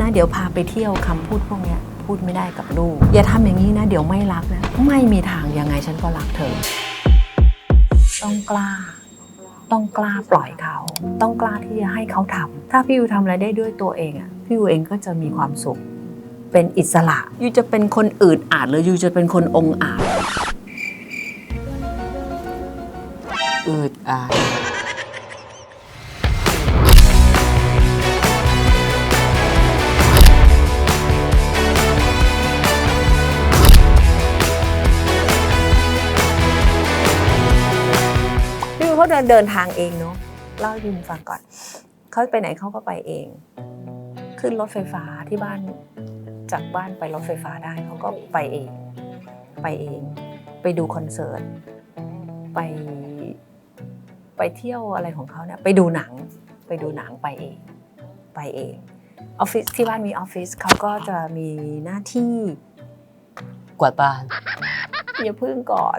นะ เดี๋ยวพาไปเที่ยวคำพูดพวกเนี้ยพูดไม่ได้กับลูก อย่าทำอย่างนี้นะ เดี๋ยวไม่รักนะไม่มีทางยังไงฉันก็รักเธอ ต้องกล้า ต้องกล้าปล่อยเขา ต้องกล้าที่จะให้เขาทำถ้าพี่ยูทำอะไรได้ด้วยตัวเองอะพี่ยูเองก็จะมีความสุข เป็นอิสระยูจะเป็นคนอื่ดอาดหรือยูจะเป็นคนองอาจอืดอาด เขาเดินเดินทางเองเนาะเล่าให้พี่ยูฟังก่อนเขาไปไหนเขาก็ไปเอง ขึ้นรถไฟฟ้าที่บ้านจากบ้านไปรถไฟฟ้าได้เขาก็ไปเอง ไปเอง ไปดูคอนเสิร์ตไปไปเที่ยวอะไรของเขาเนี่ยไปดูหนังไปดูหนังไปเอง ไปเองออฟฟิศที่บ้านมีออฟฟิศเขาก็จะมีหน้าที่กวาดบ้านอย่าพึ่งก่อน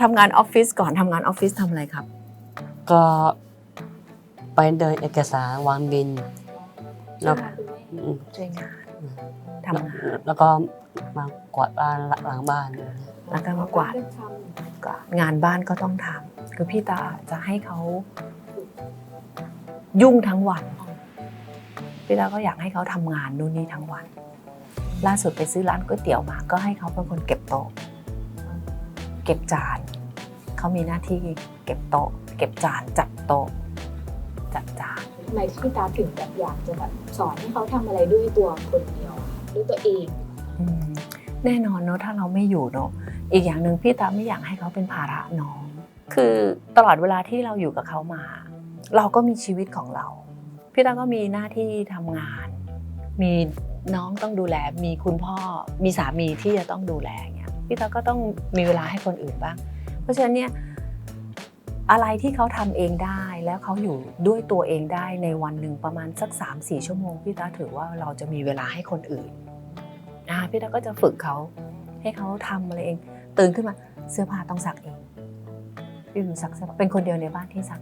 ทำงานออฟฟิศก่อนทำงานออฟฟิศทำอะไรครับ ก็ไปเดินเอกสารวางบิน แล้วอืมช่วยงานทำงานแล้วก็มากวาดบ้านล้างบ้าน แล้วก็มากวาดก็งานบ้านก็ต้องทำคือพี่ตาจะให้เขายุ่งทั้งวัน พี่ตาก็อยากให้เขาทำงานนู่นนี่ทั้งวัน ล่าสุดไปซื้อร้านก๋วยเตี๋ยวมา ก็ให้เขาเป็นคนเก็บโต๊ะ เก็บจานเขามีหน้าที่เก็บโต๊ะ เก็บจานจัดโต๊ะจัดจานทำไมพี่ตาถึงแบบอยากจะแบบสอนให้เขาทำอะไรด้วยตัวคนเดียวอะด้วยตัวเองอืมแน่นอนเนอะถ้าเราไม่อยู่เนอะอีกอย่างหนึ่งพี่ตาไม่อยากให้เขาเป็นภาระน้อง คือตลอดเวลาที่เราอยู่กับเขามา เราก็มีชีวิตของเรา พี่ตาก็มีหน้าที่ทำงาน มีน้องต้องดูแล มีคุณพ่อ มีสามีที่จะต้องดูแลอย่างเงี้ยพี่ตาก็ต้องมีเวลาให้คนอื่นบ้าง เพราะฉะนั้นเนี่ย อะไรที่เขาทำเองได้แล้วเขาอยู่ด้วยตัวเองได้ในวันหนึ่งประมาณสัก3าสี่ชั่วโมงพี่ตาถือว่าเราจะมีเวลาให้คนอื่นอ่าพี่ตาก็จะฝึกเขาให้เขาทำอะไรเอง ตื่นขึ้นมาเสื้อผ้าต้องซักเองพี่หนูซักเสื้อผ้าเป็นคนเดียวในบ้านที่ซัก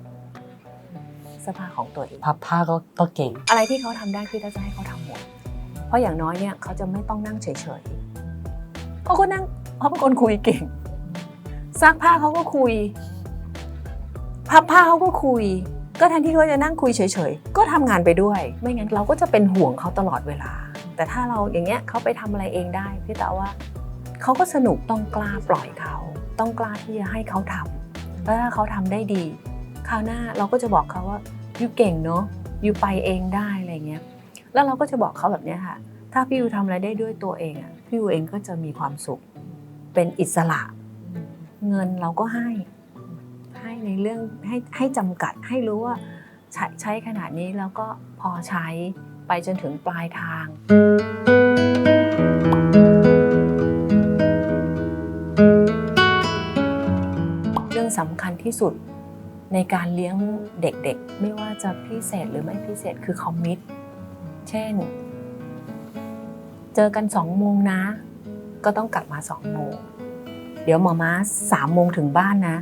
เสื้อผ้าของตัวเองพับผ้าก็ก็เก่ง อะไรที่เขาทำได้พี่ตาจะให้เขาทำหมด เพราะอย่างน้อยเนี่ยเขาจะไม่ต้องนั่งเฉยๆเขาก็นั่งเขาเป็นคนคุยเก่งซักผ้าเขาก็คุย พับผ้าเขาก็คุย ก็แทนที่เขาจะนั่งคุยเฉยๆ ก็ทำงานไปด้วย ไม่งั้นเราก็จะเป็นห่วงเขาตลอดเวลา แต่ถ้าเราอย่างเงี้ยเขาไปทำอะไรเองได้พี่ตาว่าเขาก็สนุกต้องกล้าปล่อยเขา ต้องกล้าที่จะให้เขาทำแล้วถ้าเขาทำได้ดี คราวหน้าเราก็จะบอกเขาว่ายูเก่งเนาะยูไปเองได้อะไรเงี้ย แล้วเราก็จะบอกเขาแบบเนี้ยค่ะ ถ้าพี่ยูทำอะไรได้ด้วยตัวเองอะพี่ยูเองก็จะมีความสุข เป็นอิสระ เงินเราก็ให้ ในเรื่องให้ให้จำกัดให้รู้ว่าใช้ใช้ขนาดนี้แล้วก็พอใช้ไปจนถึงปลายทาง เรื่องสำคัญที่สุดในการเลี้ยงเด็กๆ ไม่ว่าจะพิเศษหรือไม่พิเศษคือคอมมิตเช่น เจอกันสองโมงนะ ก็ต้องกลับมาสองโมงเดี๋ยวหมอม้าสามโมงถึงบ้านนะ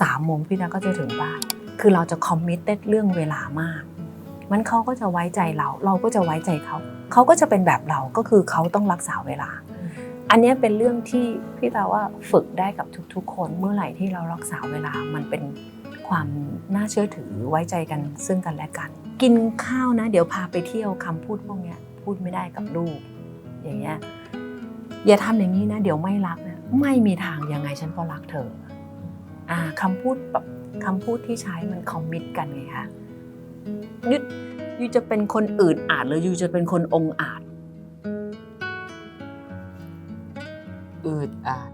สามโมงพี่นาก็จะถึงบ้าน คือเราจะคอมมิตเต็ดเรื่องเวลามาก มันเขาก็จะไว้ใจเรา เราก็จะไว้ใจเขา เขาก็จะเป็นแบบเรา ก็คือเขาต้องรักษาเวลา อันเนี้ยเป็นเรื่องที่พี่ตาว่าฝึกได้กับทุกๆ คน เมื่อไหร่ที่เรารักษาเวลา มันเป็นความน่าเชื่อถือไว้ใจกันซึ่งกันและกัน กินข้าวนะ เดี๋ยวพาไปเที่ยวคำพูดพวกเนี้ยพูดไม่ได้กับลูก อย่างเงี้ย อย่าทำอย่างนี้นะ เดี๋ยวไม่รักนะ ไม่มีทางยังไงฉันก็รักเธออ่า คำพูดแบบคำพูดที่ใช้มันคอมมิตกันไงคะยุดยูจะเป็นคนอื่นอาจหรือยูจะเป็นคนองอาจอืดอาด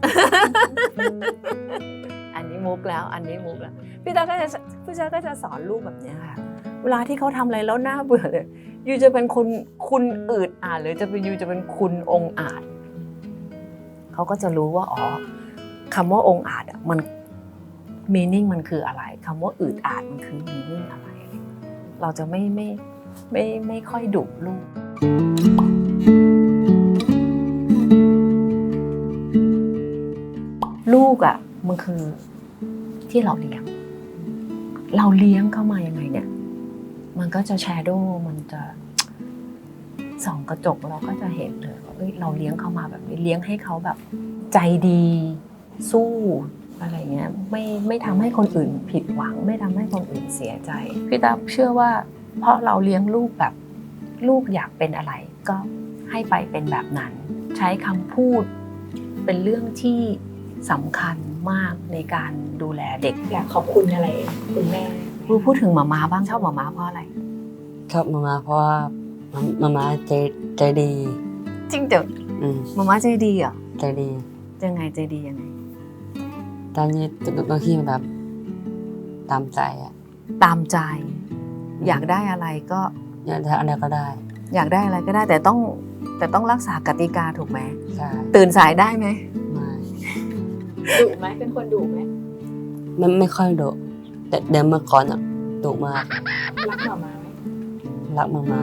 อันนี้มุกแล้ว อันนี้มุกแล้วพี่ตาก็จะพี่ตาก็จะสอนลูกแบบเนี้ยค่ะ เวลาที่เขาทำอะไรแล้วน่าเบื่อเลยยูจะเป็นคนคุณอืดอาจหรือจะเป็นยูจะเป็นคุณองอาจเขาก็จะรู้ว่าอ๋อคำว่าองอาจอะมัน มีนิ่งมันคืออะไรคำว่าอืดอาดมันคือมีนิ่งอะไร เราจะไม่ไม่ไม่ไม่ค่อยดุลูกลูกอะ่ะมันคือที่เราเลี้ยง เราเลี้ยงเข้ามายังไงเนี่ย มันก็จะแชโดว์มันจะส่องกระจกเราก็จะเห็นเลยว่าเอ้ยเราเลี้ยงเขามาแบบนี้เลี้ยงให้เขาแบบใจดี สู้ อะไรเงี้ยไม่ไม่ทำให้คนอื่นผิดหวัง ไม่ทำให้คนอื่นเสียใจพี่ตาเชื่อว่า เพราะเราเลี้ยงลูกแบบลูกอยากเป็นอะไร ก็ให้ไปเป็นแบบนั้น ใช้คำพูด เป็นเรื่องที่สำคัญมากในการดูแลเด็กอยากขอบคุณอะไรคุณแม่รู้พูดถึงหมาม้าบ้างชอบหมาม้าเพราะอะไรชอบมามาเพราะว่ามามาใจใจดี จริงเดี๋ยวอืมหมาม้าใจดีเหรอะใจดี ยังไงใจดียังไง ตอนนี้บางทีมันแบบตามใจอะตามใจ อยากได้อะไรก็อยากได้อะไรก็ได้ อยากได้อะไรก็ได้แต่ต้องแต่ต้องรักษากติกาถูกไหมใช่ตื่นสายได้ไหมไม่ดุไหมเป็นคนดุไหมไม่ไม่ค่อยดุแต่เดิมเมื่อก่อนอะดุมากรักหมามาไหมรักมามา